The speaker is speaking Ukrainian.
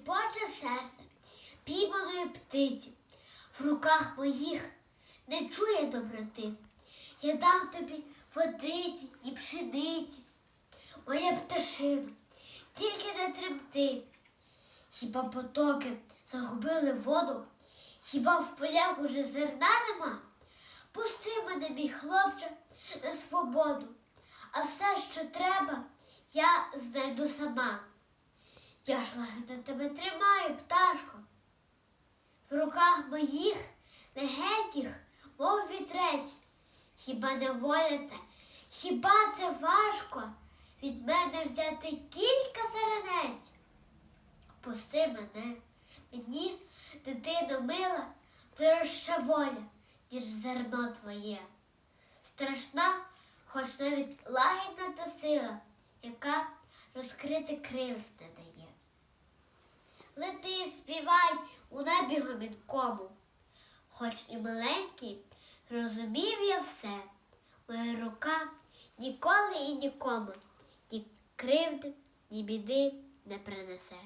шипоче серце пійманої птиці, в руках моїх не чує доброти. Я дам тобі водиці і пшениці, моя пташино, тільки не тремти. Хіба потоки загубили воду? Хіба в полях уже зерна нема? Пусти мене, мій хлопче, на свободу, а все, що треба, я знайду сама. Я ж лагідно тебе тримаю, пташко. В руках моїх легеньких, мов вітрець. Хіба не воля хіба це важко від мене взяти кілька зернець? Пусти мене, мені, дитино мила, дорожча воля, ніж зерно твоє. Страшна, хоч навіть лагідна та сила, яка розкрити крилс не дає. Лети, співай у небі гомінкому, хоч і маленький, розумів я все. Моя рука ніколи і нікому ні кривди, ні біди не принесе.